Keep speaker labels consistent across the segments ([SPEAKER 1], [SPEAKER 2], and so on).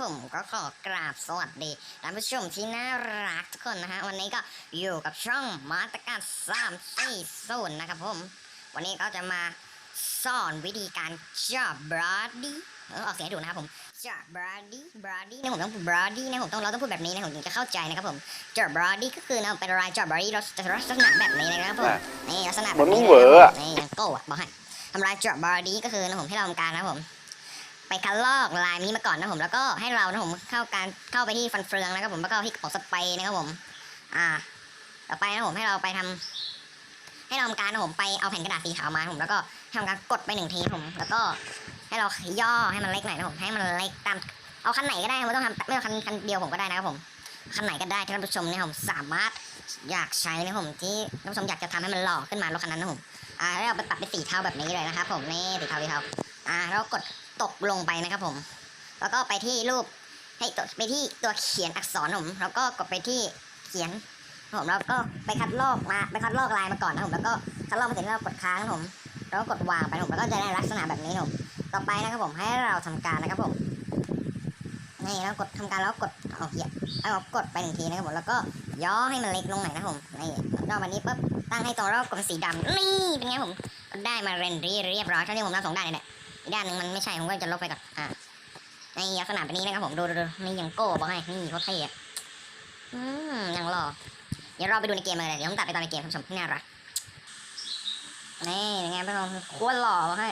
[SPEAKER 1] ผมก็ขอกราบสวัสดีท่านผู้ชมที่น่ารักทุกคนนะฮะวันนี้ก็อยู่กับช่องมาตรการ3 4 0นะครับผม วันนี้ก็จะมาสอนวิธีการจับบราดี้เออออกเสียงให้ถูกนะครับผมจับบราดี้บราดี้นะผมต้องบราดี้นะผมต้องเราต้องพูดแบบนี้นะผมถึงจะเข้าใจนะครับผมจับบราดี้ก็คือนะเป็นอะไรจับบราดี้ลักษณะแบบนี้นะครับผมนี่ลักษณะแบบ
[SPEAKER 2] มัน
[SPEAKER 1] นี้
[SPEAKER 2] เหวออะ
[SPEAKER 1] นี่ยังโก้อะบอกให้ทำลายจับบราดี้ก็คือนะผมให้เราทำการนะครับผม ไปคัดลอกลายนี้มาก่อนนะผมแล้วก็ให้เรานะผมเข้าการเข้าไปที่ฟันเฟืองนะครับผมแล้วก็ที่กระป๋องสเปรย์นะครับผม อ่า ต่อไปนะผมให้เราไปทำให้เราทำการนะผมไปเอาแผ่นกระดาษสีขาวมาผมแล้วก็ทำการกดไปหนึ่งทีผม แล้วก็ให้เราย่อให้มันเล็กหน่อยนะผมให้มันเล็กตามเอาคันไหนก็ได้ไม่ต้องทำไม่ต้องคันคันเดียวผมก็ได้นะครับผมคันไหนก็ได้ที่ท่านผู้ชมเนี่ยผมสามารถอยากใช้นะผมที่ท่านผู้ชมอยากจะทำให้มันหล่อขึ้นมารถคันนั้นนะผมอ่าแล้วเราไปปรับเป็นสีเทาแบบนี้เลยนะครับผมนี่สีเทาสีเทา อ่าแล้วกดตกลงไปนะครับผม แล้วก็ไปที่รูปให้ตไปที่ตัวเขียนอักษรผมแล้วก็กดไปที่เขียนผมแล้วก็ไปคัดลอกมาไปคัดลอกลายมาก่อนนะผมแล้วก็คัดลอกมาเสร็จแล้วเรากดค้างนะผมแล้วก็กดวางไปนะผมแล้วก็จะได้ลักษณะแบบนี้นะผมต่อไปนะครับผมให้เราทำการนะครับผมนี่แล้วกดทำการแล้วกดเอาเหยียบเอากดไปหนึ่งทีนะครับผมแล้วก็ย่อให้มันเล็กลงหน่อยนะผมนี่ย่อมานี้ปุ๊บตั้งให้ตรงรอบกลมสีดำนี่เป็นไงผมได้มาเรนเรียบร้อยเท่าที่ผมทำสองด้านเลยแหละ อีกด้านหนึ่งมันไม่ใช่ผมก็จะลบไปก่อนอ่าในลักษณะแบบนี้นะครับผมดูดูนี่ยังโก้บอกให้นี่เขาเท่อะอืมยังหล่อเดี๋ยวเราไปดูในเกมเลยเดี๋ยวผมตัดไปตอนในเกมท่านผู้ชมน่ารักนี่ยังไงพี่น้องโคตรหล่อบอกให้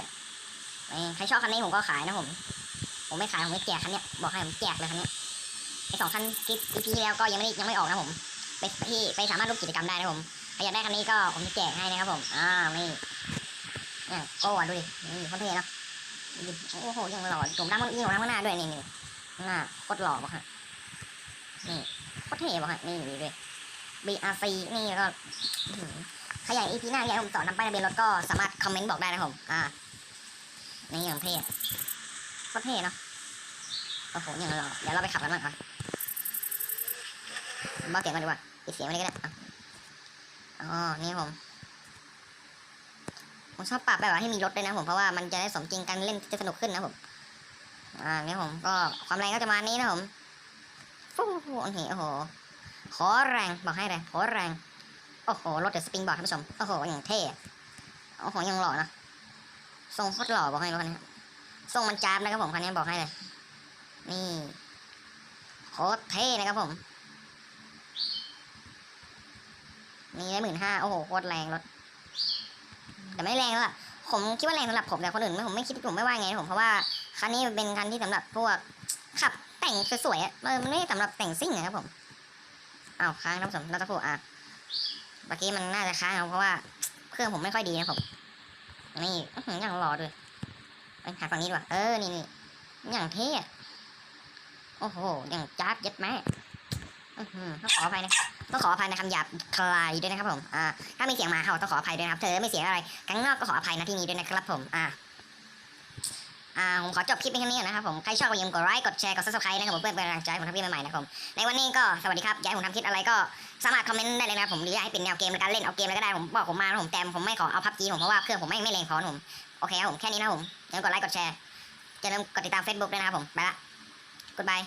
[SPEAKER 1] ใครชอบคันนี้ผมก็ขายนะผม ผมไม่ขายผมไม่แจกคันเนี้ยบอกให้ผมแจกเลยคันเนี้ยไอสองคันคลิปอีพีแล้วก็ยังไม่ยังไม่ออกนะผม ไปที่ไปสามารถร่วมกิจกรรมได้นะผมใครอยากได้คันนี้ก็ผมจะแจกให้นะครับผมอ่านี่เนี่ยโก้ดูดินี่เขาเท่เนอะ โอ้โหยังหล่อผมดั้งมันอีของดั้งข้างหน้าด้วยนี่นี่หน้าโคตรหล่อบอกฮะนี่โคตรเท่บอกฮะนี่นี่ด้วย BRC นี่แล้วก็อื้อหือใครอยาก EP หน้าอยากผมสอนทำป้ายทะเบียนรถก็สามารถคอมเมนต์บอกได้นะผมอ่านี่อย่างเท่โคตรเท่เนาะโอ้โหยังหล่อเดี๋ยวเราไปขับกันบ้างอะเบาเสียงกันดีกว่าปิดเสียงไว้เลยก็ได้อ๋อนี่ผม ผมชอบปรับแบบว่าให้มีรถด้วยนะผมเพราะว่ามันจะได้สมจริงการเล่นจะสนุกขึ้นนะผมอ่าเนี่ยผมก็ความแรงก็จะมานี้นะผมฟู้โอ้โหโอ้โหขอแรงบอกให้เลยขอแรงโอ้โหรถเดอะสปริงบอร์ดท่านผู้ชมโอ้โหอย่างเท่โอ้โหยังหล่อนะทรงโคตรหล่อบอกให้รถคันนี้ทรงมันจ้าบนะครับผมคันนี้บอกให้เลยนี่โคตรเท่นะครับผมนี่ได้หมื่นห้าโอ้โหโคตรแรงรถ แต่ไม่แรงแล้วล่ะผมคิดว่าแรงสำหรับผมแต่คนอื่นผมไม่คิดผมไม่ว่าไงนะผมเพราะว่าคันนี้เป็นคันที่สำหรับพวกขับแต่งสวยๆอะมันไม่สำหรับแต่งซิ่งนะครับผมอ้าวค้างครับผมเราจะพูดอะเมื่อกี้มันน่าจะค้างเอาเพราะว่าเครื่องผมไม่ค่อยดีนะผมนี่อื้อหืออย่างรอด้วยหาฝั่งนี้ดีกว่าเออนี่นี่อย่างเท่โอ้โหอย่างจ้าบเย็ดแม่อื้อหือต้องขออภัยนะ ต้องขออภัยในคำหยาบคลายด้วยนะครับผมอ่าถ้ามีเสียงหมาเห่าต้องขออภัยด้วยนะครับ เธอไม่เสียอะไรข้างนอกก็ขออภัยนะที่นี้ด้วยนะครับผมอ่าอ่าผมขอจบคลิปเพียงเท่นี้นะครับผมใครชอบก็อย่าลืมกดไลค์กดแชร์กดซับสไครต์นะครับผมเพื่อเป็นกำลังใจผมทำคลิปใหม่ๆนะครับผมในวันนี้ก็สวัสดีครับอยากให้ผมทำคลิปอะไรก็สามารถคอมเมนต์ได้เลยนะครับผมหรืออยากให้เป็นแนวเกมในการเล่นเอาเกมอะไรก็ได้ผมบอกผมมาผมแต่ผมไม่ขอเอาพับจีผมเพราะว่าเครื่องผมไม่ไม่แรงพอนผมโอเคครับผมแค่นี้นะผมอย่าลืมกดไลค์กดแชร์อย่าลืมกดติดตาม Facebook ด้วยนะครับผมไปละ goodbye